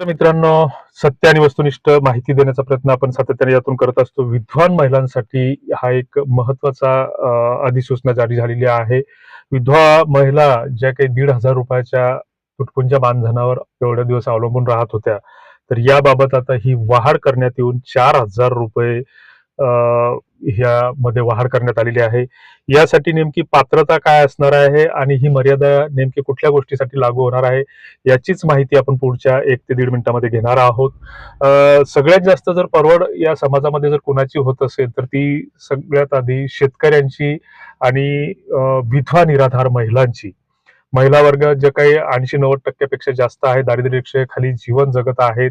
तर मित्रांनो सत्य आणि वस्तुनिष्ठ माहिती देण्याचा प्रयत्न आपण सातत्याने यातून करत असतो. विद्वान महिलांसाठी हा एक महत्त्वाचा अधिसूचना जारी झालेली आहे. विधवा महिला ज्या काही दीड हजार रुपयाच्या तुटपुंच्या मानधनावर एवढे दिवस अवलंबून राहत होत्या तर याबाबत आता ही वाढ करण्यात येऊन चार हजार रुपये ह्यामध्ये वाढ करण्यात आलेली आहे. यासाठी नेमकी पात्रता काय असणार आहे आणि ही मर्यादा नेमकी कुठल्या गोष्टीसाठी लागू होणार आहे याचीच माहिती आपण पुढच्या एक ते दीड मिनिटामध्ये घेणार आहोत. सगळ्यात जास्त जर परवड या समाजामध्ये जर कोणाची होत असेल तर ती सगळ्यात आधी शेतकऱ्यांची आणि विधवा निराधार महिलांची. महिला वर्ग जे काही ऐंशी नव्वद टक्क्यापेक्षा जास्त आहे दारिद्र्यरेषेखाली जीवन जगत आहेत.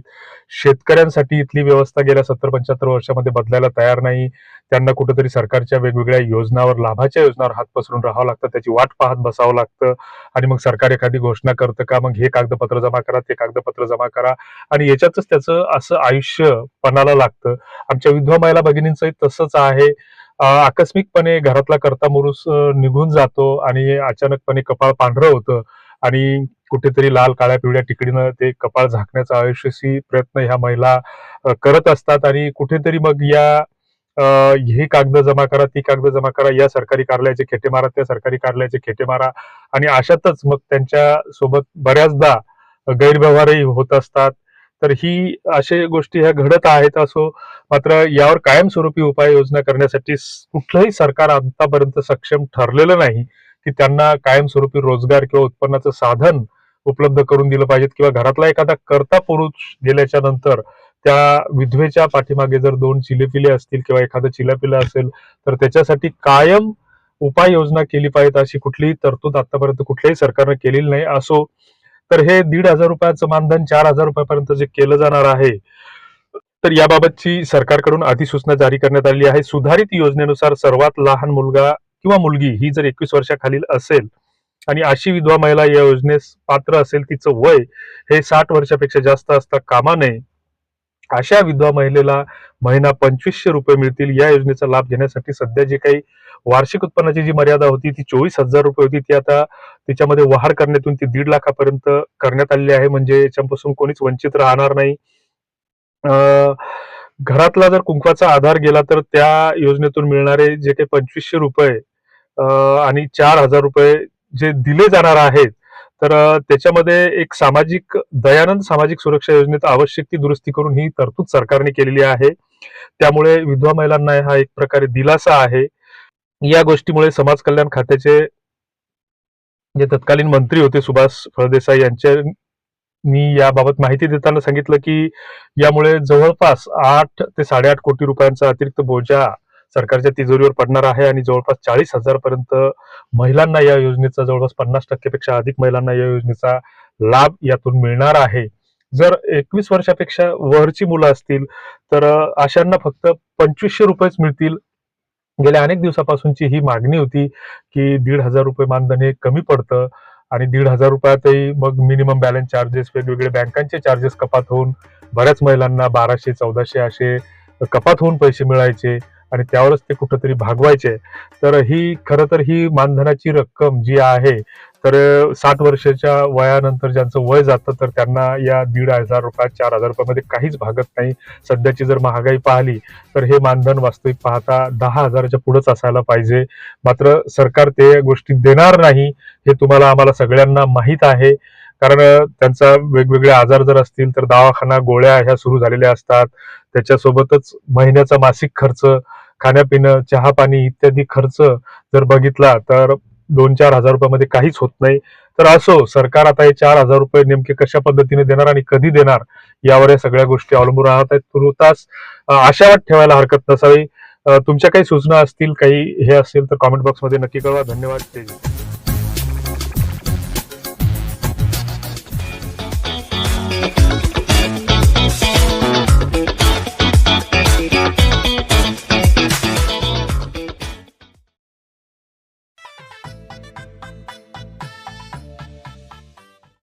शेतकऱ्यांसाठी इथली व्यवस्था गेल्या सत्तर पंच्याहत्तर वर्षामध्ये बदलायला तयार नाही. त्यांना कुठेतरी सरकारच्या वेगवेगळ्या योजनावर लाभाच्या योजनावर हात पसरून राहावं लागतं त्याची वाट पाहत बसावं लागतं. आणि मग सरकार एखादी घोषणा करतं का? मग हे कागदपत्र जमा करा ते कागदपत्र जमा करा. आणि याच्यातच त्याचं असं आयुष्य पणाला लागतं. आमच्या विधवा महिला भगिनींचंही तसंच आहे. आकस्मिकपणे घरातला करता मुरुस निघून जातो आणि अचानकपणे कपाळ पांढरं होतं आणि कुठेतरी लाल काळ्या पिवळ्या टिकडीनं ते कपाळ झाकण्याचा आयुष्यशी प्रयत्न ह्या महिला करत असतात आणि कुठेतरी मग या हे कागद जमा करा ती कागद जमा करा या सरकारी कार्यालयाचे खेटे मारा त्या सरकारी कार्यालयाचे खेटे मारा आणि अशातच मग त्यांच्यासोबत बऱ्याचदा गैरव्यवहारही होत असतात. तर ही अशा गोष्टी ह्या घडत आहेत. असो मात्र यावर कायमस्वरूपी उपाययोजना करण्यासाठी कुठलंही सरकार आतापर्यंत सक्षम ठरलेलं नाही की त्यांना कायमस्वरूपी रोजगार किंवा उत्पन्नाचं साधन उपलब्ध करून दिलं पाहिजेत किंवा घरातला एखादा करता पुरुष गेल्याच्यानंतर त्या विधवेच्या पाठीमागे जर दोन चिलेपिले असतील किंवा एखादं चिलापिलं असेल तर त्याच्यासाठी कायम उपाययोजना केली पाहिजे अशी कुठलीही तरतूद आतापर्यंत कुठल्याही सरकारनं केलेली नाही. असो तर हे दीड हजार रुपयाचं मानधन चार हजार रुपयापर्यंत जे केलं जाणार आहे तर याबाबतची सरकारकडून अधिसूचना जारी करण्यात आली आहे. सुधारित योजनेनुसार सर्वात लहान मुलगा किंवा मुलगी ही जर एकवीस वर्षाखालील असेल आणि अशी विधवा महिला या योजनेस पात्र असेल तिचं वय हे साठ वर्षापेक्षा जास्त असता कामा नये अशा विधवा महिलेला महिना पंचवीसशे रुपये मिळतील. या योजनेचा लाभ घेण्यासाठी सध्या जे काही वार्षिक उत्पन्नाची जी मर्यादा होती ती चोवीस हजार रुपये होती. ती आता त्याच्यामध्ये वहार करण्यातून ती दीड लाखापर्यंत करण्यात आलेली आहे. म्हणजे याच्यापासून कोणीच वंचित राहणार नाही. घरातला जर कुंकवाचा आधार गेला तर त्या योजनेतून मिळणारे जे काही पंचवीसशे रुपये आणि चार हजार रुपये जे दिले जाणार आहेत तर त्याच्यामध्ये एक सामाजिक दयानंद सामाजिक सुरक्षा योजनेत आवश्यक ती दुरुस्ती करून ही तरतूद सरकारने केलेली आहे. त्यामुळे विधवा महिलांना हा एक प्रकारे दिलासा आहे. या गोष्टीमुळे समाज कल्याण खात्याचे जे तत्कालीन मंत्री होते सुभाष फळदेसाई यांच्या मी याबाबत माहिती देताना सांगितलं की यामुळे जवळपास आठ ते साडेआठ कोटी रुपयांचा अतिरिक्त बोजा सरकारच्या तिजोरीवर पडणार आहे आणि जवळपास चाळीस हजार पर्यंत महिलांना या योजनेचा जवळपास पन्नास टक्केपेक्षा अधिक महिलांना या योजनेचा लाभ यातून मिळणार आहे. जर एकवीस वर्षापेक्षा वरची मुलं असतील तर अशांना फक्त पंचवीसशे रुपयेच मिळतील. गेल्या अनेक दिवसापासूनची ही मागणी होती की दीड हजार रुपये मानधन हे कमी पडतं आणि दीड हजार रुपयातही मग मिनिमम बॅलन्स चार्जेस वेगवेगळे बँकांचे चार्जेस कपात होऊन बऱ्याच महिलांना बाराशे चौदाशे असे कपात होऊन पैसे मिळायचे. आणि त्यावरच ते कुठंतरी भागवायचे. तर ही खरं तर ही मानधनाची रक्कम जी आहे तर साठ वर्षाच्या वयानंतर ज्यांचं वय जातं तर त्यांना या दीड हजार रुपया चार हजार रुपयामध्ये काहीच भागत नाही. सध्याची जर महागाई पाहिली तर हे मानधन वास्तविक पाहता दहा हजाराच्या पुढेच असायला पाहिजे. मात्र सरकार ते गोष्टी देणार नाही हे तुम्हाला आम्हाला सगळ्यांना माहीत आहे. कारण त्यांचा वेगवेगळे आजार जर असतील तर दवाखाना गोळ्या ह्या सुरू झालेल्या असतात. त्याच्यासोबतच महिन्याचा मासिक खर्च खाण्यापिणं चहा पाणी इत्यादी खर्च जर बघितला तर दोन चार हजार रुपयामध्ये काहीच होत नाही. तर असो सरकार आता हे चार हजार रुपये नेमके कशा पद्धतीने देणार आणि कधी देणार यावर या सगळ्या गोष्टी अवलंबून राहत आहेत. तुर्तास अ, आशावाद ठेवायला हरकत नसावी. तुमच्या काही सूचना असतील काही हे असेल तर कॉमेंट बॉक्समध्ये नक्की कळवा. धन्यवाद.